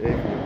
एक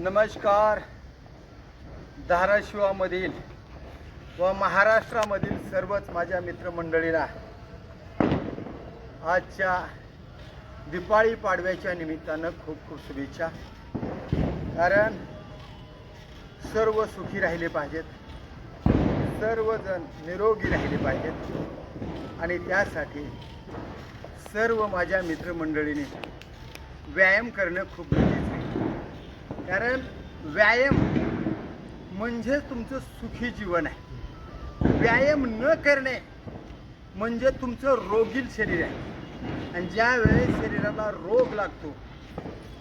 नमस्कार. धाराशिवामधील व महाराष्ट्रामधील सर्वच माझ्या मित्रमंडळीला आजच्या दिपाळी पाडव्याच्या निमित्तानं खूप खूप शुभेच्छा. कारण सर्व सुखी राहिले पाहिजेत. सर्वजण निरोगी राहिले पाहिजेत. आणि त्यासाठी सर्व माझ्या मित्रमंडळीने व्यायाम करणं खूप गरजेचं आहे. कारण व्यायाम म्हणजे तुमचं सुखी जीवन आहे. व्यायाम न करणे म्हणजे तुमचं रोगील शरीर आहे. आणि ज्यावेळेस शरीराला रोग लागतो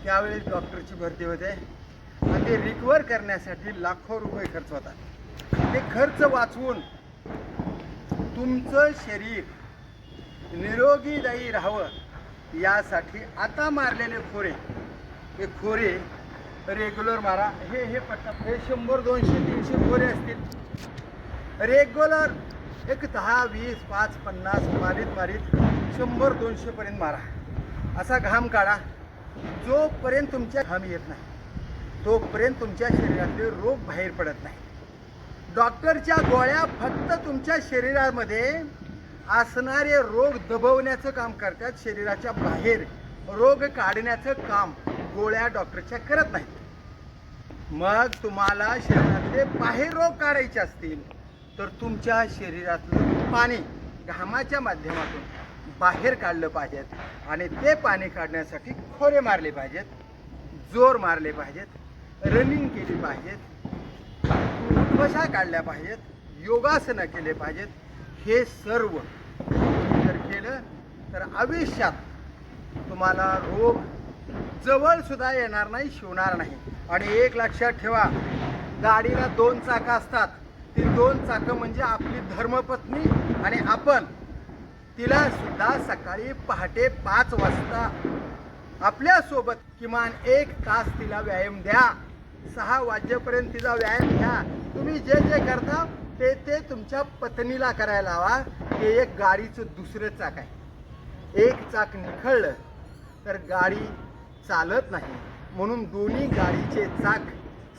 त्यावेळेस डॉक्टरची भरती होते. आणि ते रिकवर करण्यासाठी लाखो रुपये खर्च होतात. ते खर्च वाचवून तुमचं शरीर निरोगीदायी राहावं यासाठी आता मारलेले खोरे. हे खोरे रेग्युलर मारा. हे हे पट्टा हे शंभर दोनशे तीनशे बोरे असतील. रेग्युलर एक दहा वीस पाच पन्नास मारीत मारीत शंभर दोनशेपर्यंत मारा. असा घाम काढा. जोपर्यंत तुमच्या घाम येत नाही तोपर्यंत तुमच्या शरीरातले रोग बाहेर पडत नाही. डॉक्टरच्या गोळ्या फक्त तुमच्या शरीरामध्ये असणारे रोग दबवण्याचं काम करतात. शरीराच्या बाहेर रोग काढण्याचं काम गोळ्या डॉक्टरच्या करत नाहीत. मग तुम्हाला शरीरातले बाहेर रोग काढायचे असतील तर तुमच्या शरीरातलं पाणी घामाच्या माध्यमातून बाहेर काढलं पाहिजेत आणि ते पाणी काढण्यासाठी खोरे मारले पाहिजेत जोर मारले पाहिजेत रनिंग केली पाहिजेत उठवशा काढल्या पाहिजेत योगासनं केले पाहिजेत हे सर्व जर केलं तर आयुष्यात तुम्हाला रोग जवळ सुद्धा येणार नाही शिवणार नाही. आणि एक लक्षात ठेवा गाडीला दोन चाकं असतात. ती दोन चाकं म्हणजे आपली धर्मपत्नी आणि आपण. तिला सुद्धा सकाळी पहाटे पाच वाजता आपल्यासोबत किमान एक तास तिला व्यायाम द्या. सहा वाजेपर्यंत तिचा व्यायाम घ्या. तुम्ही जे जे करता ते ते तुमच्या पत्नीला करायला हवा हे एक गाडीचं दुसरं चाक आहे. एक चाक निखळलं तर गाडी चालत नाही. म्हणून दोन्ही गाडीचे चाक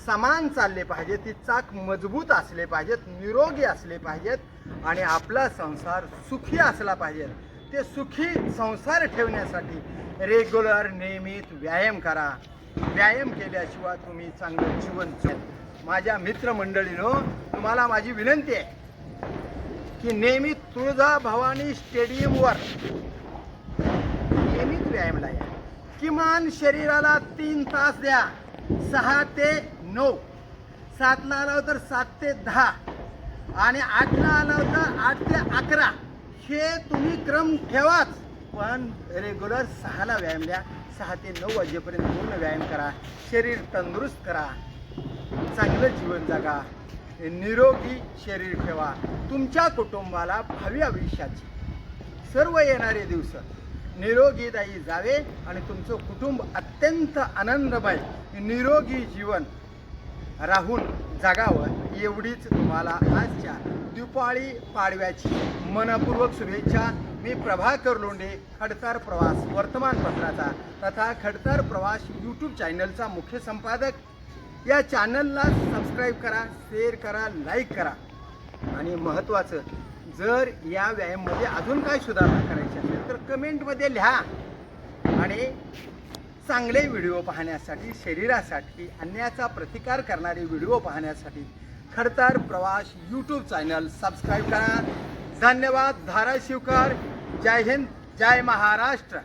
समान चालले पाहिजेत. ती चाक मजबूत असले पाहिजेत निरोगी असले पाहिजेत आणि आपला संसार सुखी असला पाहिजे. ते सुखी संसार ठेवण्यासाठी रेग्युलर नियमित व्यायाम करा. व्यायाम केल्याशिवाय तुम्ही चांगलं जीवन माझ्या मित्रमंडळीनो तुम्हाला माझी विनंती आहे की नेहमी तुळजा भवानी स्टेडियमवर नियमित व्यायाम या किमान शरीराला तीन तास द्या. सहा ते नऊ. सातला आला तर सात ते दहा. आणि आठला आला तर आठ ते अकरा. हे तुम्ही क्रम ठेवाच. पण रेग्युलर सहाला व्यायाम द्या. सहा ते नऊ वाजेपर्यंत पूर्ण व्यायाम करा. शरीर तंदुरुस्त करा. चांगलं जीवन जगा. निरोगी शरीर ठेवा. तुमच्या कुटुंबाला भावी आयुष्याची. सर्व येणारे दिवस निरोगीदायी जावे आणि तुमचं कुटुंब अत्यंत आनंदमय निरोगी जीवन राहून जगावं एवढीच तुम्हाला आजच्या दिपाळी पाडव्याची मनपूर्वक शुभेच्छा. मी प्रभाकर लोंढे खडतर प्रवास वर्तमानपत्राचा तथा खडतर प्रवास यूट्यूब चॅनलचा मुख्य संपादक. या चॅनलला सबस्क्राईब करा शेअर करा लाईक करा. आणि महत्त्वाचं जर या व्यायाममध्ये अजून काय सुधारणा करायची असेल तर कमेंटमध्ये लिहा. आणि चांगले व्हिडिओ पाहण्यासाठी शरीरासाठी अन्याचा प्रतिकार करणारे व्हिडिओ पाहण्यासाठी खडतर प्रवास यूट्यूब चॅनल सबस्क्राईब करा. धन्यवाद. धाराशिवकर. जय हिंद. जय महाराष्ट्र.